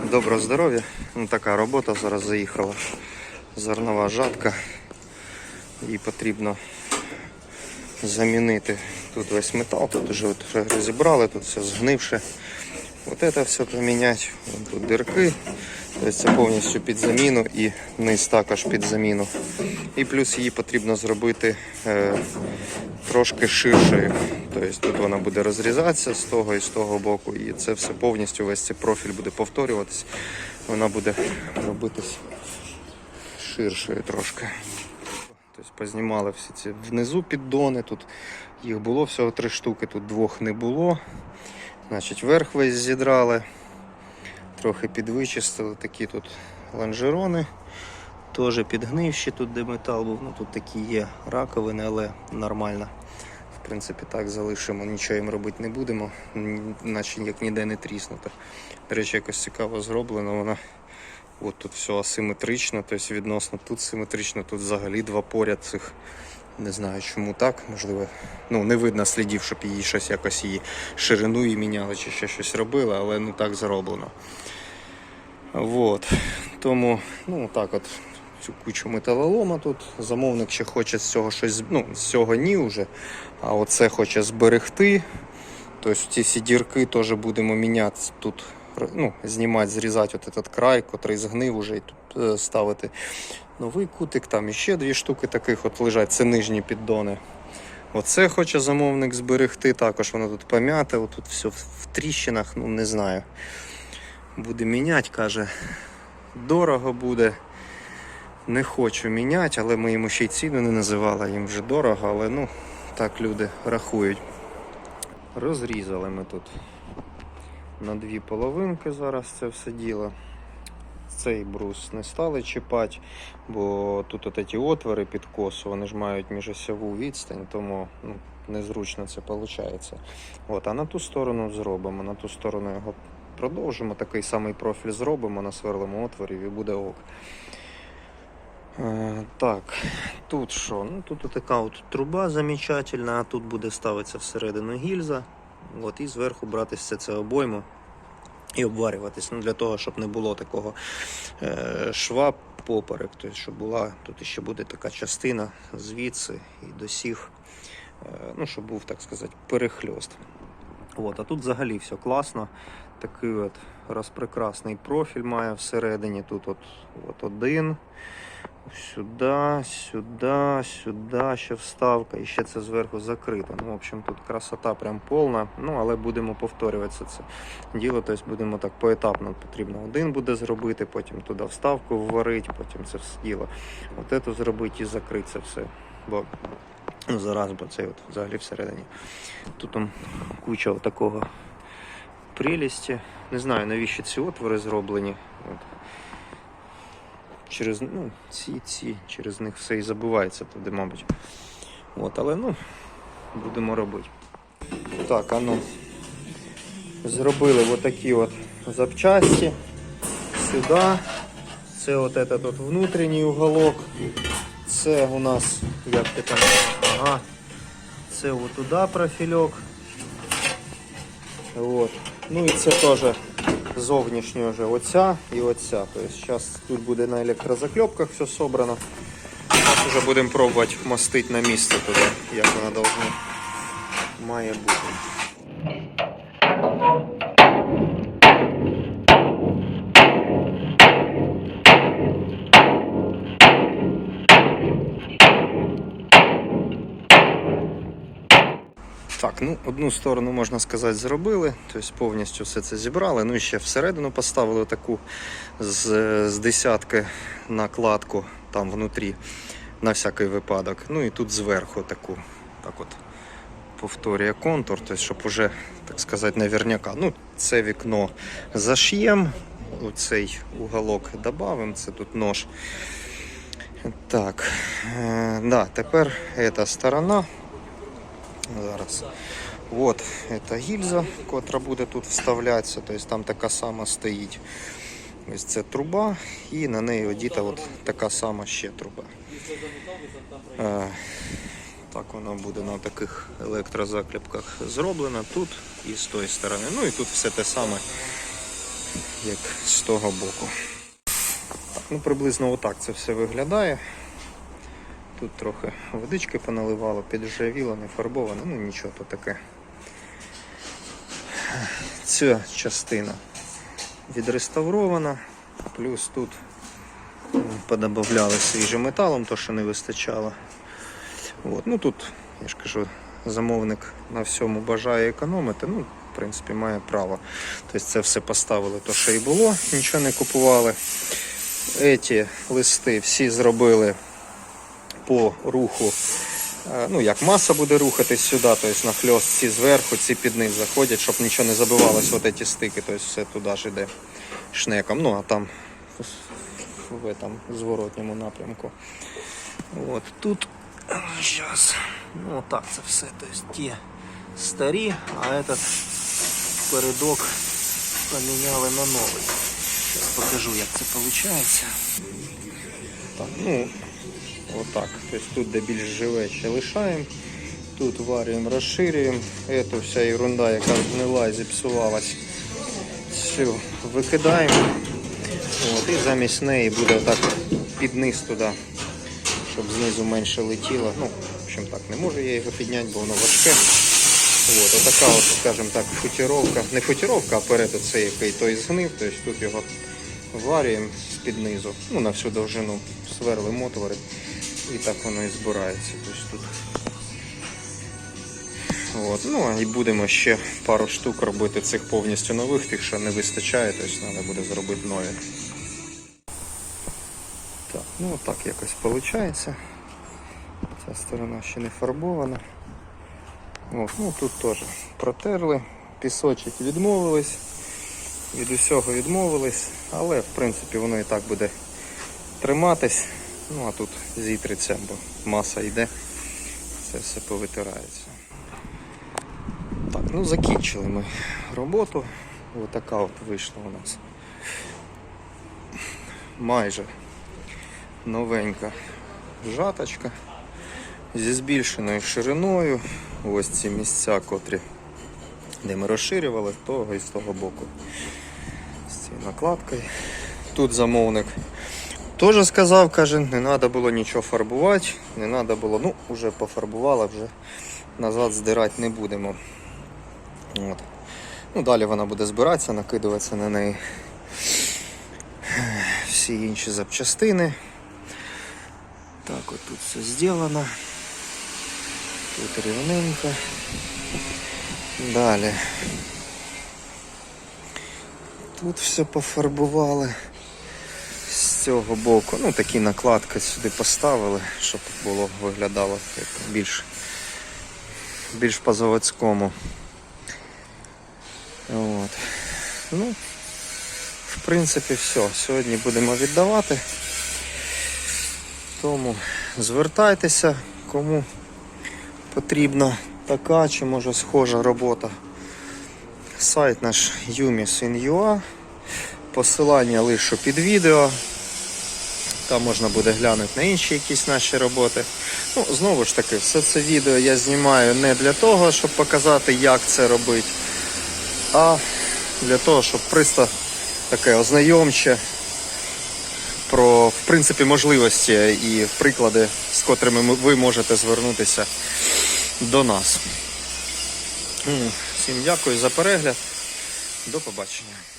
Доброго здоров'я. Ну, така робота зараз заїхала. Зернова жатка. Її потрібно замінити тут весь метал. Тут вже розібрали, тут все згнивше. Оце це все поміняти. Тут дирки. Тобто це повністю під заміну і низ також під заміну. І плюс її потрібно зробити е, трошки ширшою. Тобто тут вона буде розрізатися з того і з того боку. І це все повністю, весь цей профіль буде повторюватись. Вона буде робитись ширшою трошки. Тобто познімали всі ці внизу піддони. Тут їх було всього три штуки, тут двох не було. Значить, верх весь зідрали, трохи підвичистили такі тут лонжерони. Теж підгнивші тут, де метал був. Ну тут такі є раковини, але нормально. В принципі, так залишимо, нічого їм робити не будемо, наче як ніде не тріснуто. До речі, якось цікаво зроблено. Вона от тут все асиметрично, тобто відносно тут симетрично, тут взагалі два поряд цих. Не знаю, чому так. Можливо, ну не видно слідів, щоб її щось якось її ширину і міняли, чи ще щось робили, але ну так зроблено. Вот. Тому, ну так от, цю кучу металолома тут. Замовник ще хоче з цього щось, ну, з цього ні вже, а оце хоче зберегти. Тобто ці всі дірки теж будемо міняти тут, ну, знімати, зрізати от этот край, котрий згнив уже і тут е, ставити новий кутик, там іще дві штуки таких от лежать, це нижні піддони. Оце хоче замовник зберегти, також воно тут пом'яте, отут все в тріщинах, ну не знаю. Буде міняти, каже. Дорого буде. Не хочу міняти, але ми йому ще й ціну не називали, їм вже дорого, але ну, так люди рахують. Розрізали ми тут на дві половинки зараз це все діло. Цей брус не стали чіпати, бо тут от ці отвори під косу, вони ж мають міжосьову відстань, тому ну, незручно це виходить. От, а на ту сторону зробимо, на ту сторону його продовжимо, такий самий профіль зробимо, насверлимо отворів і буде ок. Е, так, тут що? Ну, тут така от труба замечательна, а тут буде ставитися всередину гільза. От, і зверху братися це обойму і обварюватись. Ну, для того, щоб не було такого е, шва поперек, тобто, щоб була, тут ще буде така частина звідси і до сіх, е, ну, щоб був, так сказати, перехльост. От, а тут взагалі все класно. Такий от розпрекрасний профіль має всередині. Тут от, от один. Сюди, сюди, сюди ще вставка, і ще це зверху закрито. Ну, в общем, тут красота прям повна. Ну, але будемо повторюватися це діло. Тобто будемо так поетапно. Потрібно один буде зробити, потім туди вставку вварити, потім це все діло. От це зробити і закрити це все. Бо ну, зараз, бо це от взагалі всередині. Тут там куча такого прелісті. Не знаю, навіщо ці отвори зроблені. От через ну, ці, ці, через них все і забувається туди, мабуть. От, але ну, будемо робити. Так, а ну. Зробили отакі от запчасті сюди. Це от этот от внутрішній уголок. Це у нас, як ти там, ага. Це туди профільок. От. Ну і це теж зовнішньо вже оця і оця. Тобто зараз тут буде на електрозаклепках все собрано. Зараз вже будемо пробувати мастити на місце туди, як должна має бути. Так, ну одну сторону можна сказати зробили, тобто повністю все це зібрали. Ну і ще всередину поставили таку з, з десятки накладку там внутрі на всякий випадок. Ну і тут зверху таку, так от повторює контур, тобто, щоб уже, так сказати, наверняка. Ну, це вікно заш'єм, оцей уголок додамо, це тут нож. Так, е, да, тепер ця сторона. Зараз. От, це гільза, котра буде тут вставлятися, тобто там така сама стоїть. Ось це труба і на неї одіта от така сама ще труба. Е, так вона буде на таких електрозаклепках зроблена тут і з тої сторони. Ну і тут все те саме як з того боку. Ну приблизно отак це все виглядає. Тут трохи водички поналивало, піджавіло, не фарбовано, ну нічого то таке. Ця частина відреставрована, плюс тут подобавляли свіжим металом, то що не вистачало. От. Ну тут, я ж кажу, замовник на всьому бажає економити. Ну, в принципі, має право. Тобто це все поставили, то що і було, нічого не купували. Еті листи всі зробили по руху. е, Ну, як маса буде рухатись сюди, тобто на хльост ці зверху, ці під низ заходять, щоб нічого не забивалось, от ці стики, тобто все туди ж іде шнеком. Ну, а там в этом зворотньому напрямку. От тут зараз. Ну, так це все. Тобто ті старі, а этот передок поміняли на новий. Зараз покажу, як це виходить. Так, ну, отак. Тобто тут, де більш живе, ще лишаємо. Тут варюємо, розширюємо. Эту вся ерунда, яка гнила і зіпсувалась. Всю викидаємо. От, і замість неї буде отак під низ туди, щоб знизу менше летіло. Ну, в общем так, не можу я його підняти, бо воно важке. От, отака, от, скажімо так, футіровка. Не футіровка, а перед оцей, який той згнив, тобто тут його варюємо з-під низу, ну, на всю довжину сверлимо отвори. І так воно і збирається. Тобто тут. От. Ну і будемо ще пару штук робити цих повністю нових, тих, що не вистачає, тобто треба буде зробити нові. Так, ну так якось виходить. Ця сторона ще не фарбована. От, ну тут теж протерли, пісочок відмовились, від усього відмовились, але в принципі воно і так буде триматись. Ну а тут зітриться, бо маса йде, це все повитирається. Так, ну закінчили ми роботу. Отака от вийшла у нас. Майже новенька жаточка зі збільшеною шириною. Ось ці місця, котрі, де ми розширювали, того і з того боку. З цією накладкою. Тут замовник теж сказав, каже, не треба було нічого фарбувати, не треба було, ну, вже пофарбувала, вже назад здирати не будемо. От. Ну, далі вона буде збиратися, накидуватися на неї всі інші запчастини. Так, от тут все зроблено. Тут рівненько. Далі. Тут все пофарбували цього боку. Ну, такі накладки сюди поставили, щоб було виглядало як більш, більш по-заводському. От. Ну, в принципі, все. Сьогодні будемо віддавати. Тому звертайтеся, кому потрібна така чи може схожа робота. Сайт наш yumis.in.ua. Посилання лишу під відео. Там можна буде глянути на інші якісь наші роботи. Ну, знову ж таки, все це відео я знімаю не для того, щоб показати, як це робити, а для того, щоб просто таке ознайомче про в принципі можливості і приклади, з котрими ви можете звернутися до нас. Всім дякую за перегляд. До побачення.